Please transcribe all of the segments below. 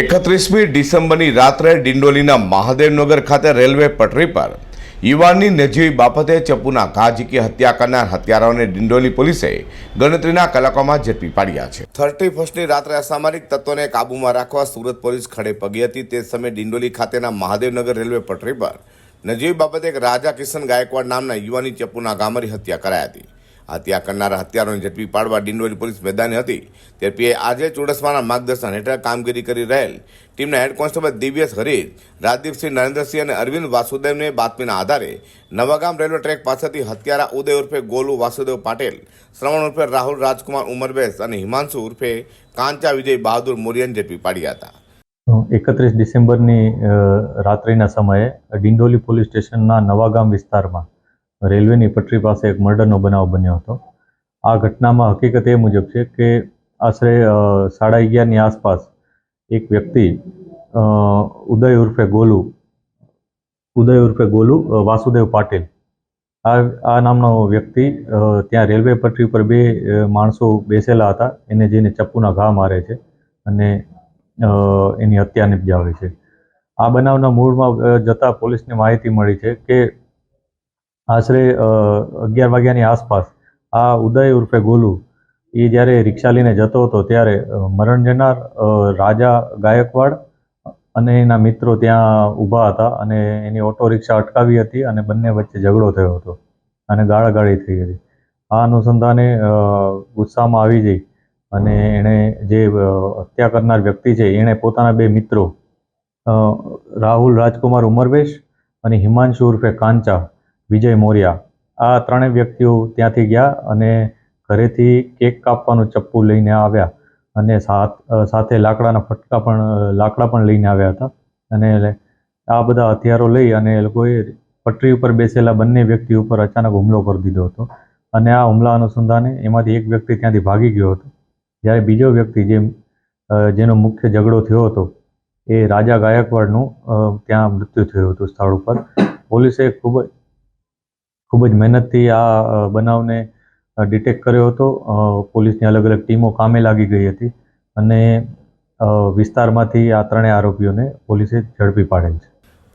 એકત્રીસમી ડિસેમ્બરની રાત્રે ડિંડોલીના મહાદેવનગર ખાતે રેલવે પટરી પર યુવાનની નજીવી બાબતે ચપ્પુના ઘા ઝીકી હત્યા કરનાર હત્યારાઓને ડિંડોલી પોલીસે ગણતરીના કલાકોમાં ઝડપી પાડ્યા છે. થર્ટી ફર્સ્ટની રાત્રે અસામરિક તત્વોને કાબૂમાં રાખવા સુરત પોલીસ ખડે પગી હતી. તે સમયે ડિંડોલી ખાતેના મહાદેવનગર રેલવે પટરી પર નજીવી બાબતે એક રાજા કિશન ગાયકવાડ નામના યુવાની ચપ્પુના ગામરી હત્યા કરાઈ હતી. હત્યા કરનારા હત્યારોને ઝડપી પાડવા ડિંડોલી પોલીસ મેદાને હતી. ત્યારે પીએ આજે ચુડસમાના માર્ગદર્શન હેઠળ કામગીરી કરી રહેલ ટીમના હેડ કોન્સ્ટેબલ દિવ્યેશ હરીશ રાજદીપસિંહ નરેન્દ્રસિંહ અને અરવિંદ વાસુદેવને બાતમીના આધારે નવાગામ રેલવે ટ્રેક પાસેથી હત્યારા ઉદય ઉર્ફે ગોલુ વાસુદેવ પાટેલ, શ્રવણ ઉર્ફે રાહુલ રાજકુમાર ઉમરબેસ અને હિમાંશુ ઉર્ફે કાંચા વિજય બહાદુર મોરિયાને ઝડપી પાડ્યા હતા. એકત્રીસ ડિસેમ્બરની રાત્રિના સમયે ડિંડોલી પોલીસ સ્ટેશનના નવાગામ વિસ્તારમાં રેલવેની પટરી પાસે એક મર્ડરનો બનાવ બન્યો હતો. આ ઘટનામાં હકીકત એ મુજબ છે કે આશરે સાડા અગિયારની આસપાસ એક વ્યક્તિ ઉદય ઉર્ફે ગોલુ, ઉદય ઉર્ફે ગોલુ વાસુદેવ પાટીલ, આ આ નામનો વ્યક્તિ ત્યાં રેલવે પટરી પર બે માણસો બેસેલા હતા. એને જઈને ચપ્પુના ઘા મારે છે અને એની હત્યા નિપજાવે છે. આ બનાવના મૂળમાં જતા પોલીસને માહિતી મળી છે કે આશરે અગિયાર વાગ્યાની આસપાસ આ ઉદય ઉર્ફે ગોલુ, એ જ્યારે રિક્ષા લઈને જતો હતો ત્યારે મરણ જનાર રાજા ગાયકવાડ અને એના મિત્રો ત્યાં ઊભા હતા અને એની ઓટો રિક્ષા અટકાવી હતી અને બંને વચ્ચે ઝઘડો થયો હતો અને ગાળાગાળી થઈ હતી. આ અનુસંધાને ગુસ્સામાં આવી જઈ અને એણે જે હત્યા કરનાર વ્યક્તિ છે, એણે પોતાના બે મિત્રો રાહુલ રાજકુમાર ઉમરવેશ અને હિમાંશુ ઉર્ફે કાંચા વિજય મોર્યા. આ ત્રણેય વ્યક્તિઓ ત્યાંથી ગયા અને ઘરેથી કેક કાપવાનું ચપ્પુ લઈને આવ્યા અને સાથ સાથે લાકડાના ફટકા પણ લાકડા પણ લઈને આવ્યા હતા. અને આ બધા હથિયારો લઈ અને એ લોકોએ પટરી ઉપર બેસેલા બંને વ્યક્તિ ઉપર અચાનક હુમલો કરી દીધો હતો. અને આ હુમલા અનુસંધાને એમાંથી એક વ્યક્તિ ત્યાંથી ભાગી ગયો હતો. જ્યારે બીજો વ્યક્તિ જે જેનો મુખ્ય ઝઘડો થયો હતો, એ રાજા ગાયકવાડનું ત્યાં મૃત્યુ થયું હતું સ્થળ ઉપર. પોલીસે ખૂબ ખૂબ જ મહેનતથી આ બનાવને ડિટેક્ટ કર્યો હતો. પોલીસની અલગ અલગ ટીમો કામે લાગી ગઈ હતી અને વિસ્તારમાંથી આ ત્રણેય આરોપીઓને પોલીસે ઝડપી પાડેલ છે.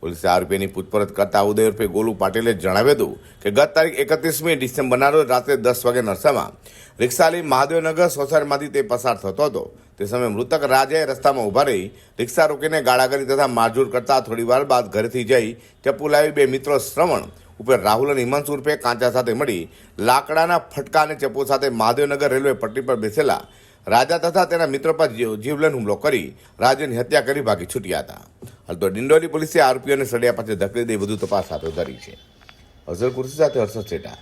પોલીસે આરોપીની પૂછપરછ કરતા ઉદય ઉર્ફે ગોલુ પાટીલે જણાવ્યું હતું કે ગત તારીખ એકત્રીસમી ડિસેમ્બરના રોજ રાત્રે દસ વાગે નરસામાં રિક્ષા લઈ મહાદેવનગર સોસાયટીમાંથી તે પસાર થતો હતો. તે સમયે મૃતક રાજાએ રસ્તામાં ઊભા રહી રિક્ષા રોકીને ગાળાગરી તથા મારઝૂડ કરતા થોડી વાર બાદ ઘરેથી જઈ ચપ્પુ લાવી બે મિત્રો શ્રવણ ઉપર રાહુલ અને હિમાંશુ ઉર્ફે કાંચા સાથે મળી લાકડાના ફટકા અને ચપ્પુ સાથે મહાદેવનગર રેલવે પટ્ટી પર બેસેલા રાજા તથા તેના મિત્રો પર જીવ- જીવલેણ હુમલો કરી રાજ્યની હત્યા કરી ભાગી છૂટ્યા હતા. હાલ તો ડિંડોલી પોલીસે આરોપીઓને સળિયા પાસે ધકડી દઈ વધુ તપાસ હાથ ધરી છે. અઝર કુર્સી સાથે હર્ષદ સેટા.